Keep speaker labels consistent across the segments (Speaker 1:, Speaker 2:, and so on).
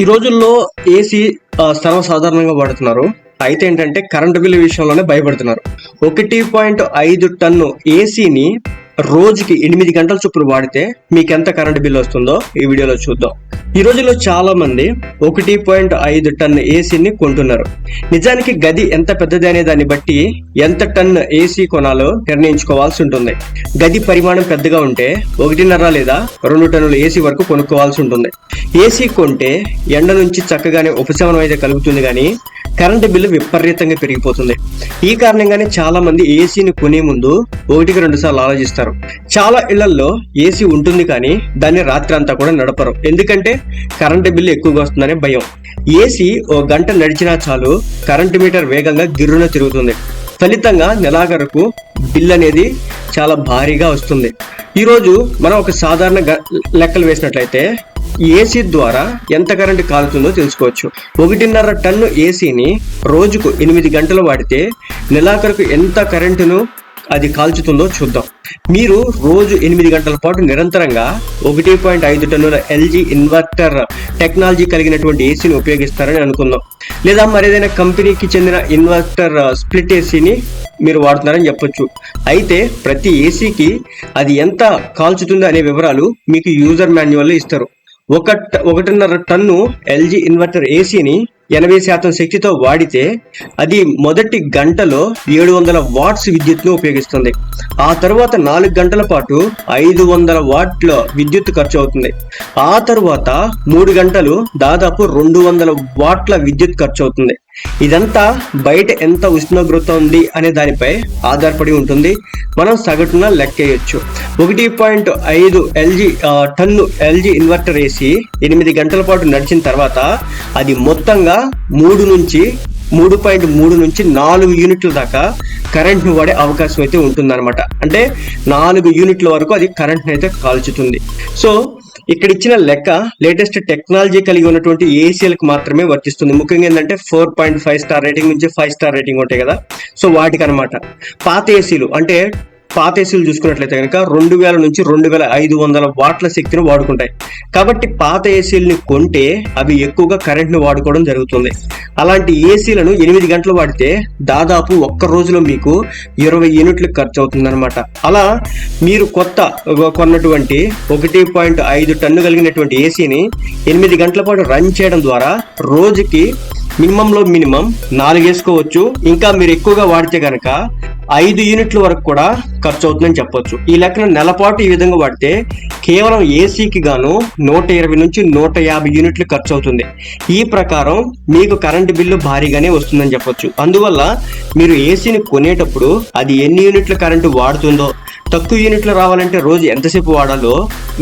Speaker 1: ఈ రోజుల్లో ఏసీ సర్వసాధారణంగా వాడుతున్నారు. అయితే ఏంటంటే కరెంటు బిల్లు విషయంలోనే భయపడుతున్నారు. ఒకటి పాయింట్ ఐదు టన్ను ఏసీని రోజుకి ఎనిమిది గంటల చొప్పున వాడితే మీకు ఎంత కరెంటు బిల్లు వస్తుందో ఈ వీడియోలో చూద్దాం. ఈ రోజుల్లో చాలా మంది ఒకటి పాయింట్ ఐదు టన్ ఏసీని కొంటున్నారు. నిజానికి గది ఎంత పెద్దది అనే దాన్ని బట్టి ఎంత టన్ ఏసీ కొనాలో నిర్ణయించుకోవాల్సి ఉంటుంది. గది పరిమాణం పెద్దగా ఉంటే ఒకటిన్నర లేదా రెండు టన్నుల ఏసీ వరకు కొనుక్కోవాల్సి ఉంటుంది. ఏసీ కొంటే ఎండ నుంచి చక్కగానే ఉపశమనం అయితే కలుగుతుంది కానీ కరెంటు బిల్లు విపరీతంగా పెరిగిపోతుంది. ఈ కారణంగానే చాలా మంది ఏసీని కొనే ముందు ఒకటికి రెండు సార్లు ఆలోచిస్తారు. చాలా ఇళ్ళలో ఏసీ ఉంటుంది కానీ దాన్ని రాత్రి అంతా కూడా నడపరు. ఎందుకంటే కరెంటు బిల్లు ఎక్కువగా వస్తుందనే భయం. ఏసీ ఓ గంట నడిచినా చాలు కరెంటు మీటర్ వేగంగా గిర్రున తిరుగుతుంది. ఫలితంగా నెలాఖరుకు బిల్ అనేది చాలా భారీగా వస్తుంది. ఈరోజు మనం ఒక సాధారణ లెక్కలు వేసినట్లయితే ఏసీ ద్వారా ఎంత కరెంటు కాలుతుందో తెలుసుకోవచ్చు. ఒకటిన్నర టన్ను ఏసీని రోజుకు ఎనిమిది గంటలు వాడితే నెలాఖరుకు ఎంత కరెంటును అది కాల్చుతుందో చూద్దాం. మీరు రోజు ఎనిమిది గంటల పాటు నిరంతరంగా ఒకటి పాయింట్ ఐదు టన్నుల ఎల్జీ ఇన్వర్టర్ టెక్నాలజీ కలిగినటువంటి ఏసీని ఉపయోగిస్తారని అనుకుందాం. లేదా మరేదైనా కంపెనీకి చెందిన ఇన్వర్టర్ స్ప్లిట్ ఏసీని మీరు వాడుతున్నారని చెప్పొచ్చు. అయితే ప్రతి ఏసీకి అది ఎంత కాల్చుతుంది అనే వివరాలు మీకు యూజర్ మాన్యువల్లో ఇస్తారు. ఒక ఒకటిన్నర టన్ను ఎల్జీ ఇన్వర్టర్ ఏసీని ఎనభై శాతం శక్తితో వాడితే అది మొదటి గంటలో ఏడు వందల వాట్స్ విద్యుత్ను ఉపయోగిస్తుంది. ఆ తర్వాత నాలుగు గంటల పాటు ఐదు వందల వాట్ల విద్యుత్ ఖర్చు అవుతుంది. ఆ తర్వాత మూడు గంటలు దాదాపు రెండు వందల వాట్ల విద్యుత్ ఖర్చు అవుతుంది. ఇదంతా బయట ఎంత ఉష్ణోగ్రత ఉంది అనే దానిపై ఆధారపడి ఉంటుంది. మనం సగటున లెక్కేయచ్చు. ఒకటి పాయింట్ ఐదు ఎల్జీ టన్ను ఎల్జీ ఇన్వర్టర్ వేసి ఎనిమిది గంటల పాటు నడిచిన తర్వాత అది మొత్తంగా మూడు నుంచి మూడు పాయింట్ మూడు నుంచి నాలుగు యూనిట్ల దాకా కరెంట్ను వాడే అవకాశం అయితే ఉంటుందన్నమాట. అంటే నాలుగు యూనిట్ల వరకు అది కరెంట్ని అయితే కాల్చుతుంది. సో ఇక్కడ ఇచ్చిన లెక్క లేటెస్ట్ టెక్నాలజీ కలిగి ఉన్నటువంటి ఏసీలకు మాత్రమే వర్తిస్తుంది. ముఖ్యంగా ఏంటంటే four point five star rating నుంచి ఫైవ్ స్టార్ రేటింగ్ ఉంటాయి కదా. సో వాటికి అనమాట పాత ఏసీలు అంటే పాత ఏసీలు చూసుకున్నట్లయితే కనుక రెండు వేల నుంచి రెండు వేల ఐదు వందల వాట్ల శక్తిని వాడుకుంటాయి. కాబట్టి పాత ఏసీలని కొంటే అవి ఎక్కువగా కరెంట్ని వాడుకోవడం జరుగుతుంది. అలాంటి ఏసీలను ఎనిమిది గంటలు వాడితే దాదాపు ఒక్క రోజులో మీకు ఇరవై యూనిట్లు ఖర్చు అవుతుందన్నమాట అలా మీరు కొత్త కొన్నటువంటి ఒకటి పాయింట్ ఐదు టన్ను కలిగినటువంటి ఏసీని ఎనిమిది గంటల పాటు రన్ చేయడం ద్వారా రోజుకి మినిమంలో మినిమం నాలుగు వేసుకోవచ్చు. ఇంకా మీరు ఎక్కువగా వాడితే కనుక ఐదు యూనిట్ల వరకు కూడా ఖర్చు అవుతుందని చెప్పొచ్చు. ఈ లెక్కన నెలపాటు ఈ విధంగా వాడితే కేవలం ఏసీకి గాను నూట ఇరవై నుంచి నూట యాభై యూనిట్లు ఖర్చు అవుతుంది ఈ ప్రకారం మీకు కరెంటు బిల్లు భారీగానే వస్తుందని చెప్పొచ్చు. అందువల్ల మీరు ఏసీని కొనేటప్పుడు అది ఎన్ని యూనిట్ల కరెంటు వాడుతుందో తక్కువ యూనిట్లు రావాలంటే రోజు ఎంతసేపు వాడాలో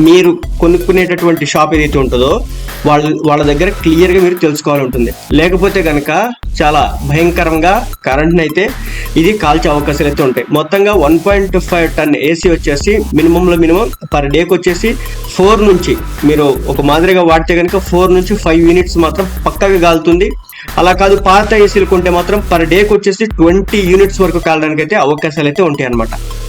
Speaker 1: మీరు కొనుక్కునేటటువంటి షాప్ ఏదైతే ఉంటుందో వాళ్ళ వాళ్ళ దగ్గర క్లియర్గా మీరు తెలుసుకోవాలి ఉంటుంది. లేకపోతే కనుక చాలా భయంకరంగా కరెంట్ని అయితే ఇది కాల్చే అవకాశాలు అయితే ఉంటాయి. మొత్తంగా one point five ton AC వచ్చేసి మినిమంలో మినిమం పర్ డేకి వచ్చేసి ఫోర్ నుంచి మీరు ఒక మాదిరిగా వాడితే కనుక ఫోర్ నుంచి ఫైవ్ యూనిట్స్ మాత్రం పక్కగా కాలుతుంది అలా కాదు పాత ఏసీలు కొంటే మాత్రం పర్ డేకి వచ్చేసి ట్వంటీ యూనిట్స్ వరకు కాలడానికి అయితే అవకాశాలు అయితే ఉంటాయి అన్నమాట